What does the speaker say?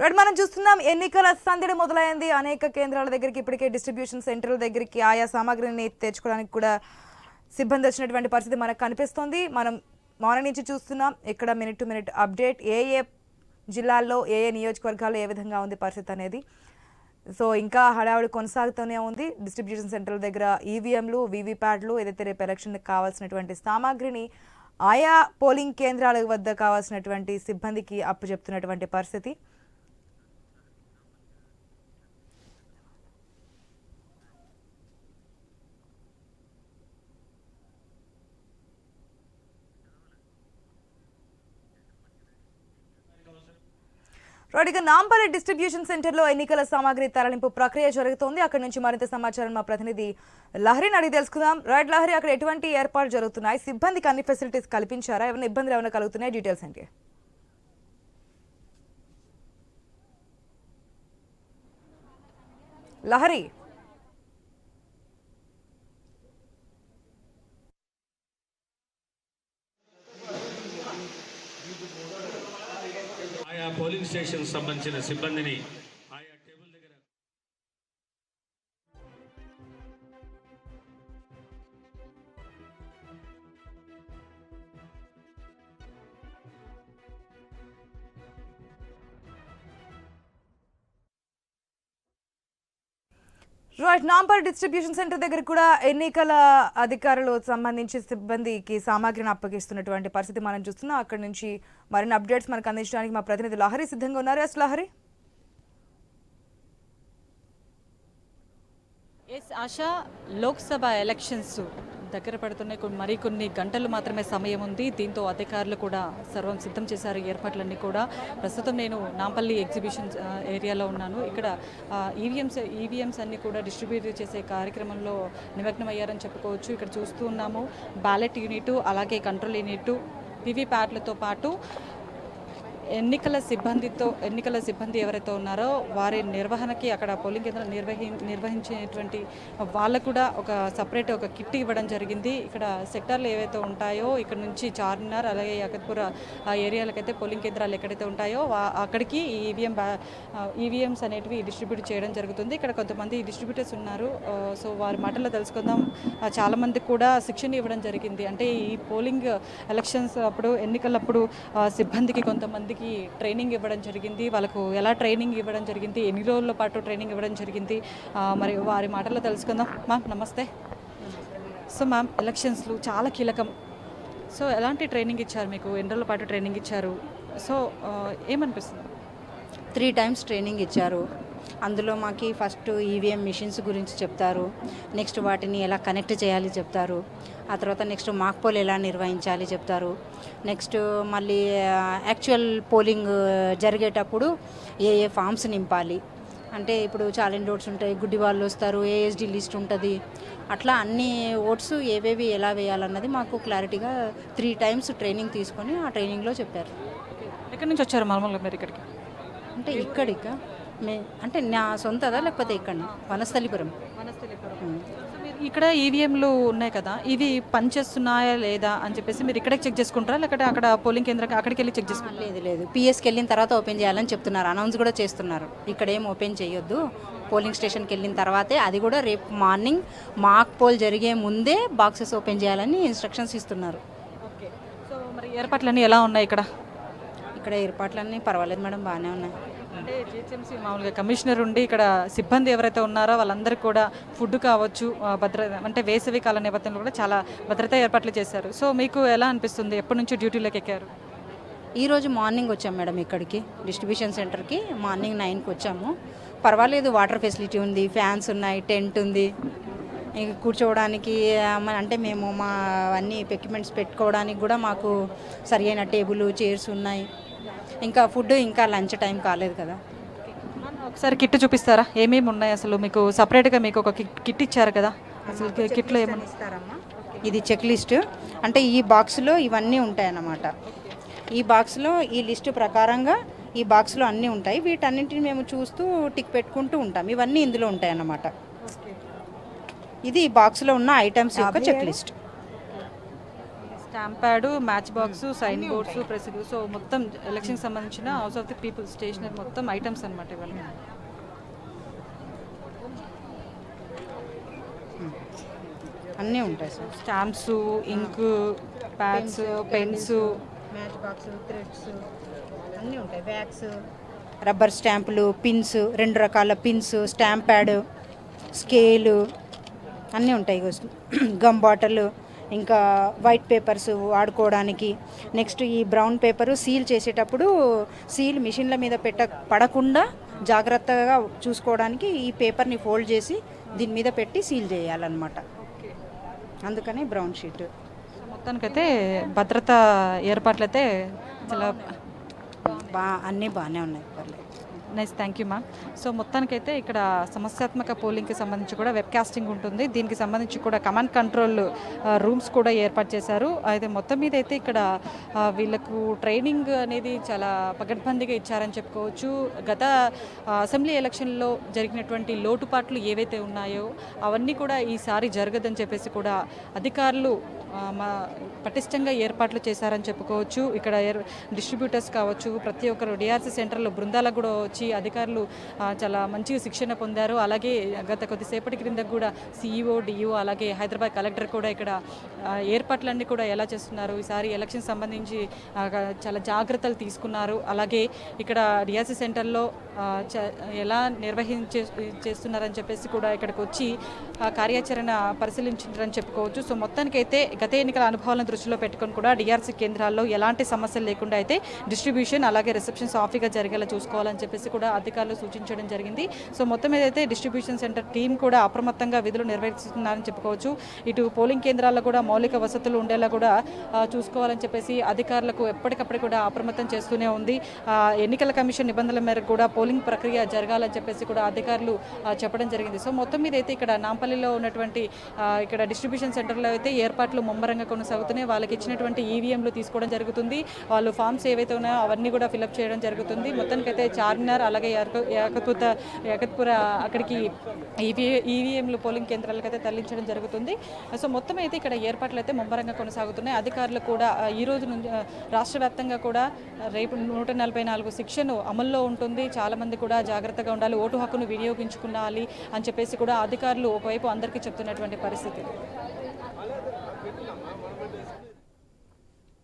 Right మనం చూస్తున్నాం ఎన్నికల సందడి మొదలైంది. అనేక కేంద్రాల దగ్గరికి ఇప్పటికే డిస్ట్రిబ్యూషన్ సెంటర్ల దగ్గరికి ఆయా సామాగ్రిని తెచ్చుకోవడానికి కూడా సిబ్బంది వచ్చినటువంటి పరిస్థితి మనకు కనిపిస్తోంది. మనం మార్నింగ్ నుంచి చూస్తున్నాం ఇక్కడ మినిట్ టు మినిట్ అప్డేట్ ఏ ఏ జిల్లాల్లో ఏ ఏ నియోజకవర్గాల్లో ఏ విధంగా ఉంది పరిస్థితి అనేది. సో ఇంకా హడావుడి కొనసాగుతూనే ఉంది. డిస్ట్రిబ్యూషన్ సెంటర్ల దగ్గర ఈవీఎంలు వీవీప్యాట్లు ఏదైతే రేపు ఎలక్షన్కి కావాల్సినటువంటి సామాగ్రిని ఆయా పోలింగ్ కేంద్రాల వద్ద కావాల్సినటువంటి సిబ్బందికి అప్పు చెప్తున్నటువంటి పరిస్థితి. రైట్ ఇక నాంపల్లి డిస్ట్రిబ్యూషన్ సెంటర్లో ఎన్నికల సామాగ్రి తరలింపు ప్రక్రియ జరుగుతోంది. అక్కడ నుంచి మరింత సమాచారం మా ప్రతినిధి లహరిని అడిగి తెలుసుకుందాం. రైట్ లహరి అక్కడ ఎటువంటి ఏర్పాట్లు జరుగుతున్నాయి? సిబ్బందికి అన్ని ఫెసిలిటీస్ కల్పించారా? ఏమైనా ఇబ్బందులు ఏమైనా కలుగుతున్నాయి? డీటెయిల్స్ ఏంటి లహరి ఆయా పోలింగ్ స్టేషన్ సంబంధించిన సిబ్బందిని రైట్ నాంపల్ డిస్ట్రిబ్యూషన్ సెంటర్ దగ్గర కూడా ఎన్నికల అధికారులు సంబంధించి సిబ్బందికి సామాగ్రిని అప్పగిస్తున్నటువంటి పరిస్థితి మనం చూస్తున్నాం. అక్కడ నుంచి మరిన్ని అప్డేట్స్ మనకు అందించడానికి మా ప్రతినిధి లహరి సిద్ధంగా ఉన్నారు. Yes Lahari. Yes Asha Lok Sabha elections దగ్గర పడుతున్నాయి కొన్ని మరి కొన్ని గంటలు మాత్రమే సమయం ఉంది. దీంతో అధికారులు కూడా సర్వం సిద్ధం చేశారు. ఏర్పాట్లన్నీ కూడా ప్రస్తుతం నేను నాంపల్లి ఎగ్జిబిషన్ ఏరియాలో ఉన్నాను. ఇక్కడ ఈవీఎంస్ ఈవీఎంస్ అన్ని కూడా డిస్ట్రిబ్యూట్ చేసే కార్యక్రమంలో నిమగ్నం అయ్యారని చెప్పుకోవచ్చు. ఇక్కడ చూస్తూ ఉన్నాము. బ్యాలెట్ యూనిట్ అలాగే కంట్రోల్ యూనిట్ వివిప్యాట్లతో పాటు ఎన్నికల సిబ్బందితో ఎన్నికల సిబ్బంది ఎవరైతే ఉన్నారో వారి నిర్వహణకి అక్కడ పోలింగ్ కేంద్రం నిర్వహి నిర్వహించేటువంటి వాళ్ళకు కూడా ఒక సపరేట్ ఒక కిట్ ఇవ్వడం జరిగింది. ఇక్కడ సెక్టార్లు ఏవైతే ఉంటాయో ఇక్కడ నుంచి చార్మినార్ అలాగే అకత్పుర ఆ ఏరియాలకైతే పోలింగ్ కేంద్రాలు ఎక్కడైతే ఉంటాయో వా- అక్కడికి ఈవీఎం ఈవీఎంస్ అనేటివి డిస్ట్రిబ్యూట్ చేయడం జరుగుతుంది. ఇక్కడ కొంతమంది డిస్ట్రిబ్యూటర్స్ ఉన్నారు. సో వారి మాటల్లో తెలుసుకుందాం. చాలామంది కూడా శిక్షణ ఇవ్వడం జరిగింది. అంటే ఈ పోలింగ్ ఎలక్షన్స్ అప్పుడు ఎన్నికలప్పుడు సిబ్బందికి కొంతమంది కొంతమందికి ట్రైనింగ్ ఇవ్వడం జరిగింది వాళ్ళకు ఎలా ట్రైనింగ్ ఇవ్వడం జరిగింది ఎన్ని రోజుల పాటు ట్రైనింగ్ ఇవ్వడం జరిగింది మరి వారి మాటల్లో తెలుసుకుందాం. మ్యామ్ నమస్తే. సో మ్యామ్ ఎలక్షన్స్లు చాలా కీలకం. సో ఎలాంటి ట్రైనింగ్ ఇచ్చారు మీకు? ఎన్ని రోజుల పాటు ట్రైనింగ్ ఇచ్చారు? సో ఏమనిపిస్తుంది? త్రీ టైమ్స్ ట్రైనింగ్ ఇచ్చారు. అందులో మాకు ఫస్ట్ ఈవీఎం మిషన్స్ గురించి చెప్తారు. నెక్స్ట్ వాటిని ఎలా కనెక్ట్ చేయాలి చెప్తారు. ఆ తర్వాత నెక్స్ట్ మాక్ పోల్ ఎలా నిర్వహించాలి చెప్తారు. నెక్స్ట్ మళ్ళీ యాక్చువల్ పోలింగ్ జరిగేటప్పుడు ఏ ఏ ఫామ్స్ నింపాలి. అంటే ఇప్పుడు ఛాలెంజ్ ఓట్స్ ఉంటాయి గుడ్డి వాళ్ళు వస్తారు ఏఎస్డి లిస్ట్ ఉంటుంది. అట్లా అన్ని ఓట్స్ ఏవేవి ఎలా వేయాలన్నది మాకు క్లారిటీగా త్రీ టైమ్స్ ట్రైనింగ్ తీసుకొని ఆ ట్రైనింగ్లో చెప్పారు. ఎక్కడి నుంచి వచ్చారు మామూలుగా మీరు ఇక్కడికి? అంటే ఇక్కడిక? అంటే నా సొంతదా లేకపోతే ఇక్కడ వనస్థలిపురం. ఇక్కడ ఈవీఎంలు ఉన్నాయి కదా ఇవి పనిచేస్తున్నాయా లేదా అని చెప్పేసి మీరు ఇక్కడే చెక్ చేసుకుంటారా? లేకపోతే అక్కడ పోలింగ్ కేంద్రం అక్కడికి వెళ్ళి చెక్ చేసుకుంటారా? లేదు లేదు. పిఎస్కి వెళ్ళిన తర్వాత ఓపెన్ చేయాలని చెప్తున్నారు. అనౌన్స్ కూడా చేస్తున్నారు. ఇక్కడ ఏం ఓపెన్ చేయొద్దు. పోలింగ్ స్టేషన్కి వెళ్ళిన తర్వాతే అది కూడా రేపు మార్నింగ్ మాక్ పోల్ జరిగే ముందే బాక్సెస్ ఓపెన్ చేయాలని ఇన్స్ట్రక్షన్స్ ఇస్తున్నారు. ఓకే. సో మరి ఏర్పాట్లన్నీ ఎలా ఉన్నాయి ఇక్కడ? ఇక్కడ ఏర్పాట్లన్నీ పర్వాలేదు మేడం బాగానే ఉన్నాయి. అంటే జిహెచ్ఎంసీ మామూలుగా కమిషనర్ ఉండి ఇక్కడ సిబ్బంది ఎవరైతే ఉన్నారో వాళ్ళందరికీ కూడా ఫుడ్ కావచ్చు భద్రత అంటే వేసవి కాల నేపథ్యంలో కూడా చాలా భద్రతా ఏర్పాట్లు చేశారు. సో మీకు ఎలా అనిపిస్తుంది? ఎప్పటి నుంచి డ్యూటీలోకి ఎక్కారు? ఈరోజు మార్నింగ్ వచ్చాం మేడం ఇక్కడికి డిస్ట్రిబ్యూషన్ సెంటర్కి. మార్నింగ్ నైన్కి వచ్చాము. పర్వాలేదు వాటర్ ఫెసిలిటీ ఉంది ఫ్యాన్స్ ఉన్నాయి టెంట్ ఉంది. కూర్చోవడానికి అంటే మేము మా అన్ని ఎక్విప్మెంట్స్ పెట్టుకోవడానికి కూడా మాకు సరి అయిన టేబుల్ చైర్స్ ఉన్నాయి. ఇంకా ఫుడ్ ఇంకా లంచ్ టైం కాలేదు కదా. ఒకసారి కిట్ చూపిస్తారా? ఏమేమి ఉన్నాయి అసలు? మీకు సపరేట్గా మీకు ఒక కిట్ కిట్ ఇచ్చారు కదా. అసలు కిట్లో ఏమన్నా? ఇస్తారమ్మా. ఇది చెక్ లిస్ట్ అంటే ఈ బాక్స్లో ఇవన్నీ ఉంటాయన్నమాట. ఈ బాక్స్లో ఈ లిస్ట్ ప్రకారంగా ఈ బాక్స్లో అన్నీ ఉంటాయి. వీటన్నింటిని మేము చూస్తూ టిక్ పెట్టుకుంటూ ఉంటాం. ఇవన్నీ ఇందులో ఉంటాయన్నమాట. ఇది ఈ బాక్స్లో ఉన్న ఐటమ్స్ యొక్క check list stamp pad match box sign boards press so మొత్తం ఎలక్షన్ సంబంధించిన house of the people stationery మొత్తం ఐటమ్స్ అనమాట ఇవన్నీ అన్నీ ఉంటాయి sir. Stamps ink pads pens match box threads అన్నీ ఉంటాయి. వ్యాక్స్ రబ్బర్ స్టాంపులు పిన్స్ రెండు రకాల పిన్స్ స్టాంప్ ప్యాడ్ స్కేలు అన్నీ ఉంటాయి గమ్ బాటిల్ ఇంకా వైట్ పేపర్స్ వాడుకోవడానికి. నెక్స్ట్ ఈ బ్రౌన్ పేపర్ సీల్ చేసేటప్పుడు సీల్ మిషన్ల మీద పెట్ట పడకుండా జాగ్రత్తగా చూసుకోవడానికి ఈ పేపర్ని ఫోల్డ్ చేసి దీని మీద పెట్టి సీల్ చేయాలన్నమాట. అందుకని బ్రౌన్ షీట్. మొత్తానికైతే భద్రత ఏర్పాట్లు అయితే చాలా బా అన్నీ బాగానే ఉన్నాయి పర్లేదు. Nice thank you ma'am so మొత్తానికైతే ఇక్కడ సమస్యాత్మక పోలింగ్కి సంబంధించి కూడా వెబ్ కాస్టింగ్ ఉంటుంది. దీనికి సంబంధించి కూడా కమాండ్ కంట్రోల్ రూమ్స్ కూడా ఏర్పాటు చేశారు. అయితే మొత్తం మీద అయితే ఇక్కడ వీళ్ళకు ట్రైనింగ్ అనేది చాలా పగడ్బందీగా ఇచ్చారని చెప్పుకోవచ్చు. గత అసెంబ్లీ ఎలక్షన్లో జరిగినటువంటి లోటుపాట్లు ఏవైతే ఉన్నాయో అవన్నీ కూడా ఈసారి జరగదని చెప్పేసి కూడా అధికారులు మా పటిష్టంగా ఏర్పాట్లు చేశారని చెప్పుకోవచ్చు. ఇక్కడ డిస్ట్రిబ్యూటర్స్ కావచ్చు ప్రతి ఒక్కరు డిఆర్సీ సెంటర్లో బృందాలకు కూడా వచ్చి అధికారులు చాలా మంచిగా శిక్షణ పొందారు. అలాగే గత కొద్దిసేపటి క్రింద కూడా సీఈఓ డిఈఓ అలాగే హైదరాబాద్ కలెక్టర్ కూడా ఇక్కడ ఏర్పాట్లన్నీ కూడా ఎలా చేస్తున్నారు? ఈసారి ఎలక్షన్ సంబంధించి చాలా జాగ్రత్తలు తీసుకున్నారు. అలాగే ఇక్కడ డిఆర్సీ సెంటర్లో చ- ఎలా నిర్వహించే చేస్తున్నారని చెప్పేసి కూడా ఇక్కడికి వచ్చి ఆ, కార్యాచరణ పరిశీలించారని చెప్పుకోవచ్చు. సో మొత్తానికైతే గత ఎన్నికల అనుభవాలను దృష్టిలో పెట్టుకొని కూడా డిఆర్సీ కేంద్రాల్లో ఎలాంటి సమస్యలు లేకుండా అయితే డిస్ట్రిబ్యూషన్ అలాగే రిసెప్షన్ సాఫీగా జరిగేలా చూసుకోవాలని చెప్పేసి కూడా అధికారులు సూచించడం జరిగింది. సో మొత్తం మీద అయితే డిస్ట్రిబ్యూషన్ సెంటర్ టీం కూడా అప్రమత్తంగా విధులు నిర్వహిస్తున్నారని చెప్పుకోవచ్చు. ఇటు పోలింగ్ కేంద్రాల్లో కూడా మౌలిక వసతులు ఉండేలా కూడా చూసుకోవాలని చెప్పేసి అధికారులకు ఎప్పటికప్పుడు కూడా అప్రమత్తం చేస్తూనే ఉంది. ఎన్నికల కమిషన్ నిబంధనల మేరకు కూడా పోలింగ్ ప్రక్రియ జరగాలని చెప్పేసి కూడా అధికారులు చెప్పడం జరిగింది. సో మొత్తం మీద అయితే ఇక్కడ నాంపల్లిలో ఉన్నటువంటి ఇక్కడ డిస్ట్రిబ్యూషన్ సెంటర్లో అయితే ఏర్పాట్లు ముమ్మరంగా కొనసాగుతున్నాయి. వాళ్ళకి ఇచ్చినటువంటి ఈవీఎంలు తీసుకోవడం జరుగుతుంది. వాళ్ళు ఫామ్స్ ఏవైతే ఉన్నాయో అవన్నీ కూడా ఫిలప్ చేయడం జరుగుతుంది. మొత్తానికైతే చార్మినార్ అలాగే ఏకత్పుత ఏకత్పుర అక్కడికి ఈవీ ఈవీఎంలు పోలింగ్ కేంద్రాలకు అయితే తరలించడం జరుగుతుంది. సో మొత్తం అయితే ఇక్కడ ఏర్పాట్లు అయితే ముమ్మరంగా కొనసాగుతున్నాయి. అధికారులు కూడా ఈ రోజు నుంచి రాష్ట్ర వ్యాప్తంగా కూడా రేపు నూట నలభై నాలుగు శిక్షను అమల్లో ఉంటుంది. చాలామంది కూడా జాగ్రత్తగా ఉండాలి. ఓటు హక్కును వినియోగించుకున్నాలి అని చెప్పేసి కూడా అధికారులు ఒకవైపు అందరికీ చెప్తున్నటువంటి పరిస్థితి.